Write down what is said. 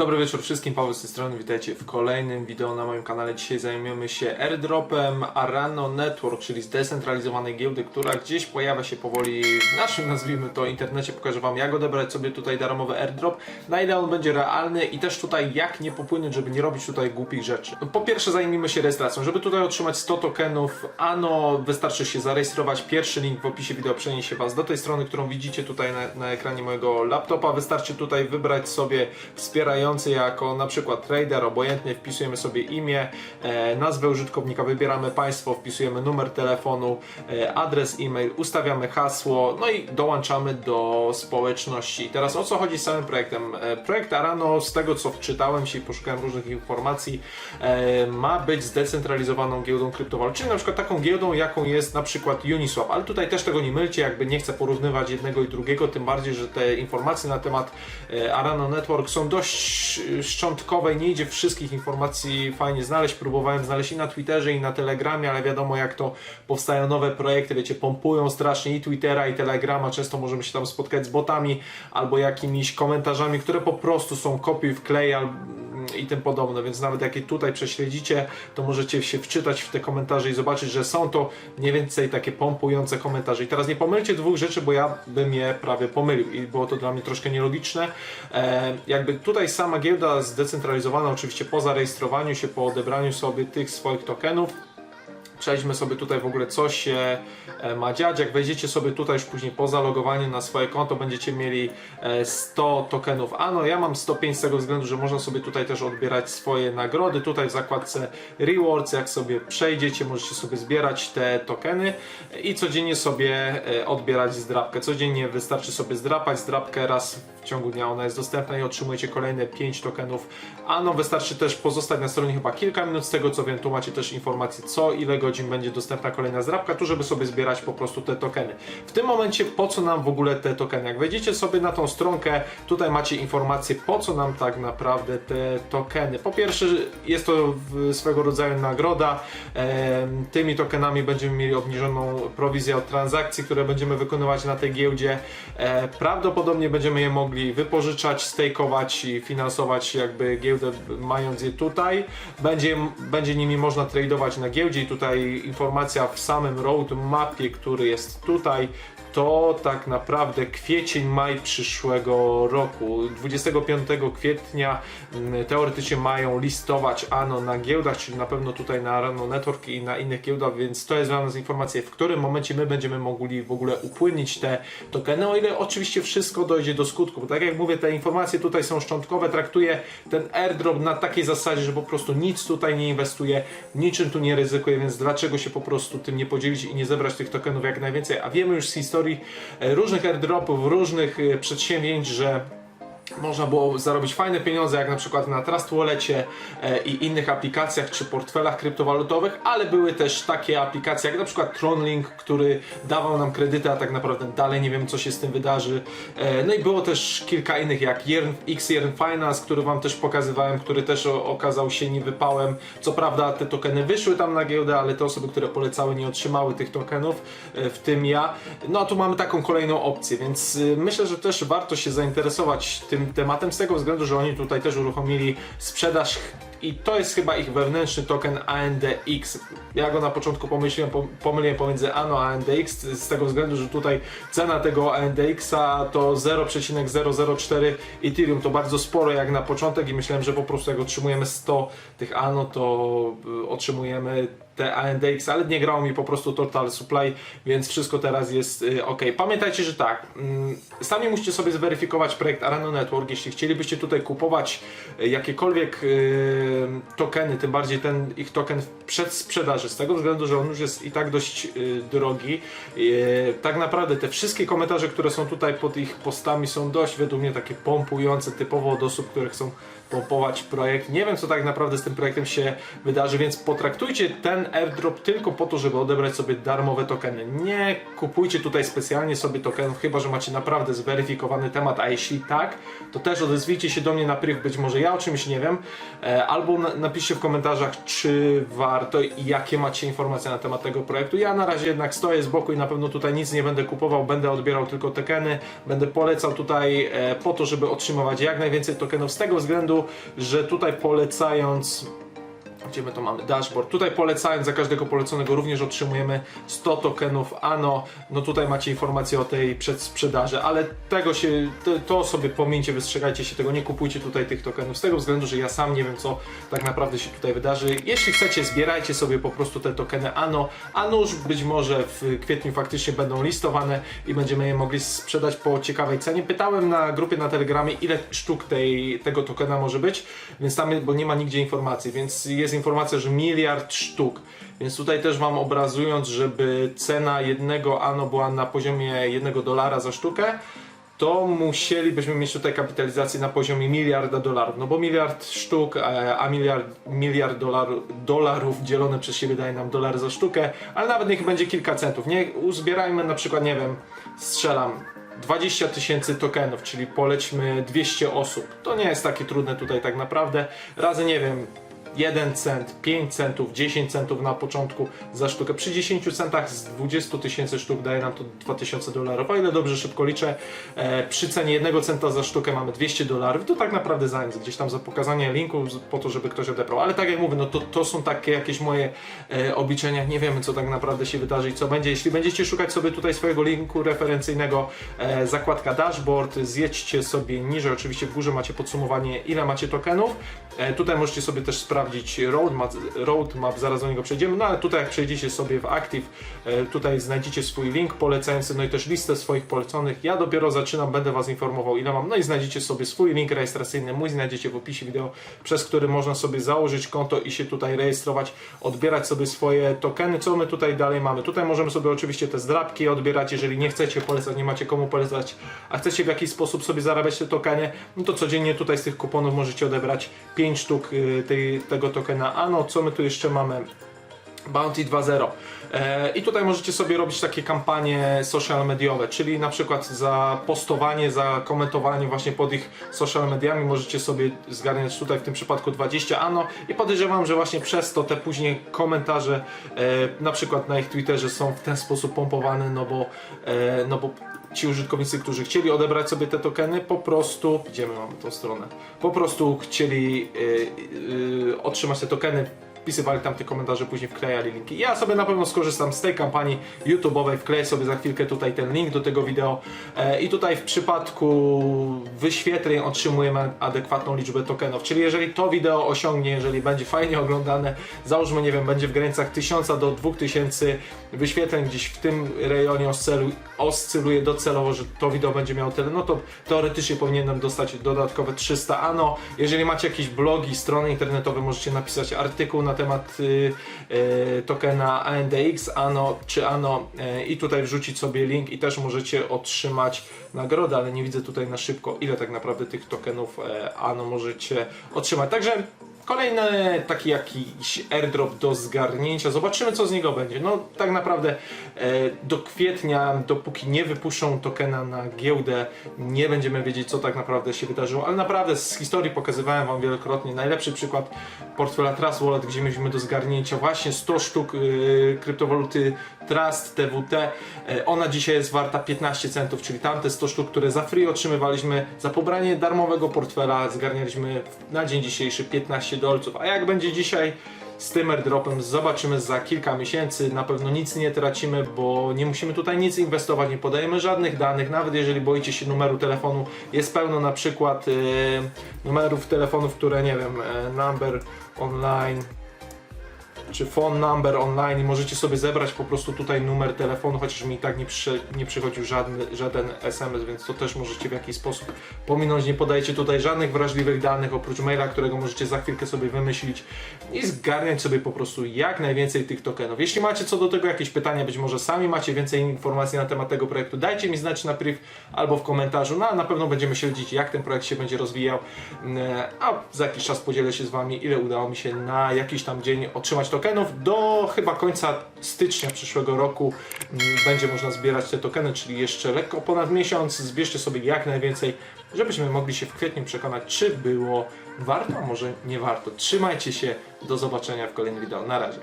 Dobry wieczór wszystkim, Paweł z tej strony, witajcie w kolejnym wideo na moim kanale. Dzisiaj zajmiemy się airdropem Arano Network, czyli zdecentralizowanej giełdy, która gdzieś pojawia się powoli w naszym, nazwijmy to, internecie. Pokażę Wam jak odebrać sobie tutaj darmowy airdrop, na ile on będzie realny i też tutaj jak nie popłynąć, żeby nie robić tutaj głupich rzeczy. Po pierwsze zajmijmy się rejestracją. Żeby tutaj otrzymać 100 tokenów ANO, wystarczy się zarejestrować. Pierwszy link w opisie wideo przeniesie Was do tej strony, którą widzicie tutaj na, na ekranie mojego laptopa. Wystarczy tutaj wybrać sobie wspierający jako na przykład trader, obojętnie wpisujemy sobie imię, e, nazwę użytkownika, wybieramy państwo, wpisujemy numer telefonu, e, adres e-mail, ustawiamy hasło, no i dołączamy do społeczności. Teraz o co chodzi z samym projektem? E, projekt Arano, z tego co wczytałem się i poszukałem różnych informacji, ma być zdecentralizowaną giełdą kryptowalut, czyli na przykład taką giełdą, jaką jest na przykład Uniswap, ale tutaj też tego nie mylcie, jakby nie chcę porównywać jednego i drugiego, tym bardziej, że te informacje na temat Arano Network są dość szczątkowe, nie idzie wszystkich informacji fajnie znaleźć, próbowałem znaleźć i na Twitterze i na Telegramie, ale wiadomo jak to powstają nowe projekty, wiecie, pompują strasznie i Twittera i Telegrama, często możemy się tam spotkać z botami albo jakimiś komentarzami, które po prostu są kopiuj wklej al- i tym podobne, więc nawet jak je tutaj prześledzicie, to możecie się wczytać w te komentarze i zobaczyć, że są to mniej więcej takie pompujące komentarze. I teraz nie pomylcie dwóch rzeczy, bo ja bym je prawie pomylił i było to dla mnie troszkę nielogiczne. E, jakby tutaj sama giełda zdecentralizowana, oczywiście po zarejestrowaniu się, po odebraniu sobie tych swoich tokenów, Przejdźmy sobie tutaj w ogóle co się e, ma dziać. Jak wejdziecie sobie tutaj już później po zalogowaniu na swoje konto będziecie mieli e, 100 tokenów ANO. Ja mam 105 z tego względu, że można sobie tutaj też odbierać swoje nagrody. Tutaj w zakładce rewards, jak sobie przejdziecie, możecie sobie zbierać te tokeny i codziennie sobie e, odbierać zdrapkę. Codziennie wystarczy sobie zdrapać zdrapkę raz w ciągu dnia ona jest dostępna i otrzymujecie kolejne 5 tokenów ANO. Wystarczy też pozostać na stronie chyba kilka minut. Z tego co wiem, tu macie też informacje co, ile godzin będzie dostępna kolejna zdrapka, tu żeby sobie zbierać po prostu te tokeny. W tym momencie po co nam w ogóle te tokeny? Jak wejdziecie sobie na tą stronkę, tutaj macie informacje po co nam tak naprawdę te tokeny. Po pierwsze jest to swego rodzaju nagroda. Tymi tokenami będziemy mieli obniżoną prowizję od transakcji, które będziemy wykonywać na tej giełdzie. E, Prawdopodobnie będziemy je mogli wypożyczać, stakeować i finansować jakby giełdę mając je tutaj. Będzie, będzie nimi można tradować na giełdzie i tutaj informacja w samym roadmapie, który jest tutaj, to tak naprawdę kwiecień, maj przyszłego roku. 25 kwietnia mm, teoretycznie mają listować ANO na giełdach, czyli na pewno tutaj na Arano Network i na innych giełdach, więc to jest dla nas informacja, w którym momencie my będziemy mogli w ogóle upłynnić te tokeny, o ile oczywiście wszystko dojdzie do skutku. Bo tak jak mówię, te informacje tutaj są szczątkowe, traktuję ten airdrop na takiej zasadzie, że po prostu nic tutaj nie inwestuję, niczym tu nie ryzykuję, więc dlaczego się po prostu tym nie podzielić i nie zebrać tych tokenów jak najwięcej? A wiemy już z historii e, różnych airdropów, różnych e, przedsięwzięć, że można było zarobić fajne pieniądze, jak na przykład na Trust Wallecie e, i innych aplikacjach czy portfelach kryptowalutowych, ale były też takie aplikacje jak na przykład Tronlink, który dawał nam kredyty, a tak naprawdę dalej nie wiem co się z tym wydarzy. E, no i było też kilka innych jak Yearn, X-Yearn Finance, który wam też pokazywałem, który też okazał się niewypałem. Co prawda te tokeny wyszły tam na giełdę, ale te osoby, które polecały nie otrzymały tych tokenów, e, w tym ja. No a tu mamy taką kolejną opcję, więc myślę, że też warto się zainteresować tym tematem z tego względu, że oni tutaj też uruchomili sprzedaż i to jest chyba ich wewnętrzny token ANDX. Ja go na początku pomyśliłem, pom- pomyliłem pomiędzy ANO a ANDX z tego względu, że tutaj cena tego ANDX-a to 0,004 Ethereum. To bardzo sporo jak na początek i myślałem, że po prostu jak otrzymujemy 100 tych ANO, to y, otrzymujemy te ANDX, ale nie grało mi po prostu Total Supply, więc wszystko teraz jest y, ok. Pamiętajcie, że tak, mm, sami musicie sobie zweryfikować projekt Arano Network, jeśli chcielibyście tutaj kupować y, jakiekolwiek y, tokeny, tym bardziej ten ich token w przedsprzedaży, z tego względu, że on już jest i tak dość drogi. Tak naprawdę te wszystkie komentarze, które są tutaj pod ich postami są dość według mnie takie pompujące, typowo od osób, które chcą pompować projekt. Nie wiem, co tak naprawdę z tym projektem się wydarzy, więc potraktujcie ten airdrop tylko po to, żeby odebrać sobie darmowe tokeny. Nie kupujcie tutaj specjalnie sobie tokenów, chyba że macie naprawdę zweryfikowany temat, a jeśli tak, to też odezwijcie się do mnie na priv, być może ja o czymś nie wiem, e, albo na, napiszcie w komentarzach, czy warto i jakie macie informacje na temat tego projektu. Ja na razie jednak stoję z boku i na pewno tutaj nic nie będę kupował, będę odbierał tylko tokeny, będę polecał tutaj e, po to, żeby otrzymywać jak najwięcej tokenów z tego względu, że tutaj polecając gdzie my to mamy? Dashboard. Tutaj polecając za każdego poleconego również otrzymujemy 100 tokenów ANO. No tutaj macie informacje o tej przedsprzedaży, ale tego się, to, to sobie pomińcie, wystrzegajcie się tego, nie kupujcie tutaj tych tokenów z tego względu, że ja sam nie wiem co tak naprawdę się tutaj wydarzy. Jeśli chcecie, zbierajcie sobie po prostu te tokeny ANO, a nuż być może w kwietniu faktycznie będą listowane i będziemy je mogli sprzedać po ciekawej cenie. Pytałem na grupie na Telegramie, ile sztuk tej, tego tokena może być, więc tam, bo nie ma nigdzie informacji, więc jest informacja, że miliard sztuk. Więc tutaj też Wam obrazując, żeby cena jednego ANO była na poziomie jednego dolara za sztukę, to musielibyśmy mieć tutaj kapitalizację na poziomie miliarda dolarów. No bo miliard sztuk, e, a miliard, miliard dolarów, dolarów dzielone przez siebie daje nam dolar za sztukę, ale nawet niech będzie kilka centów. Nie uzbierajmy na przykład, nie wiem, strzelam 20 tysięcy tokenów, czyli polećmy 200 osób. To nie jest takie trudne tutaj tak naprawdę. Razy nie wiem, 1 cent, 5 centów, 10 centów na początku za sztukę. Przy 10 centach z 20 tysięcy sztuk daje nam to 2000 dolarów, o ile dobrze szybko liczę. E, przy cenie 1 centa za sztukę mamy 200 dolarów. To tak naprawdę za nic, gdzieś tam za pokazanie linku po to, żeby ktoś odebrał. Ale tak jak mówię, no to, to są takie jakieś moje e, obliczenia. Nie wiemy, co tak naprawdę się wydarzy i co będzie. Jeśli będziecie szukać sobie tutaj swojego linku referencyjnego, e, zakładka dashboard, zjedźcie sobie niżej, oczywiście w górze macie podsumowanie, ile macie tokenów. E, tutaj możecie sobie też sprawdzić roadmap, roadmap, zaraz do niego przejdziemy, no ale tutaj jak przejdziecie sobie w Active, e, tutaj znajdziecie swój link polecający, no i też listę swoich poleconych. Ja dopiero zaczynam, będę Was informował ile mam, no i znajdziecie sobie swój link rejestracyjny, mój znajdziecie w opisie wideo, przez który można sobie założyć konto i się tutaj rejestrować, odbierać sobie swoje tokeny. Co my tutaj dalej mamy? Tutaj możemy sobie oczywiście te zdrabki odbierać, jeżeli nie chcecie polecać, nie macie komu polecać, a chcecie w jakiś sposób sobie zarabiać te tokeny, no to codziennie tutaj z tych kuponów możecie odebrać 5 sztuk y, tej, tego tokena. A no, co my tu jeszcze mamy? Bounty 2.0. E, I tutaj możecie sobie robić takie kampanie social mediowe, czyli na przykład za postowanie, za komentowanie właśnie pod ich social mediami możecie sobie zgarniać tutaj w tym przypadku 20 ano i podejrzewam, że właśnie przez to te później komentarze e, na przykład na ich Twitterze są w ten sposób pompowane, no bo, e, no bo ci użytkownicy, którzy chcieli odebrać sobie te tokeny, po prostu, gdzie my mamy tą stronę, po prostu chcieli y, y, otrzymać te tokeny, wpisywali tam te komentarze, później wklejali linki. Ja sobie na pewno skorzystam z tej kampanii YouTube'owej, wkleję sobie za chwilkę tutaj ten link do tego wideo e, i tutaj w przypadku wyświetleń otrzymujemy adekwatną liczbę tokenów, czyli jeżeli to wideo osiągnie, jeżeli będzie fajnie oglądane, załóżmy, nie wiem, będzie w granicach 1000 do 2000 wyświetleń gdzieś w tym rejonie oscylu, oscyluje docelowo, że to wideo będzie miało tyle, no to teoretycznie powinienem dostać dodatkowe 300 ano. Jeżeli macie jakieś blogi, strony internetowe, możecie napisać artykuł na temat y, y, tokena ANDX, ANO czy ANO y, i tutaj wrzucić sobie link i też możecie otrzymać nagrodę, ale nie widzę tutaj na szybko ile tak naprawdę tych tokenów ANO możecie otrzymać. Także Kolejny taki jakiś airdrop do zgarnięcia. Zobaczymy, co z niego będzie. No, tak naprawdę e, do kwietnia, dopóki nie wypuszczą tokena na giełdę, nie będziemy wiedzieć, co tak naprawdę się wydarzyło. Ale naprawdę z historii pokazywałem Wam wielokrotnie najlepszy przykład portfela Trust Wallet, gdzie mieliśmy do zgarnięcia właśnie 100 sztuk e, kryptowaluty Trust TWT. E, ona dzisiaj jest warta 15 centów, czyli tamte 100 sztuk, które za free otrzymywaliśmy za pobranie darmowego portfela, zgarnialiśmy na dzień dzisiejszy 15 dolców. A jak będzie dzisiaj z tym airdropem, zobaczymy za kilka miesięcy. Na pewno nic nie tracimy, bo nie musimy tutaj nic inwestować, nie podajemy żadnych danych, nawet jeżeli boicie się numeru telefonu. Jest pełno na przykład e, numerów telefonów, które nie wiem, e, number online czy phone number online i możecie sobie zebrać po prostu tutaj numer telefonu, chociaż mi i tak nie, przy, nie przychodził żadny, żaden SMS, więc to też możecie w jakiś sposób pominąć. Nie podajecie tutaj żadnych wrażliwych danych oprócz maila, którego możecie za chwilkę sobie wymyślić i zgarniać sobie po prostu jak najwięcej tych tokenów. Jeśli macie co do tego jakieś pytania, być może sami macie więcej informacji na temat tego projektu, dajcie mi znać na priv albo w komentarzu. No a na pewno będziemy śledzić jak ten projekt się będzie rozwijał, Mm, a za jakiś czas podzielę się z Wami ile udało mi się na jakiś tam dzień otrzymać tokenów. Do chyba końca stycznia przyszłego roku mm, będzie można zbierać te tokeny, czyli jeszcze lekko ponad miesiąc. Zbierzcie sobie jak najwięcej, żebyśmy mogli się w kwietniu przekonać, czy było warto, a może nie warto. Trzymajcie się, do zobaczenia w kolejnym wideo. Na razie.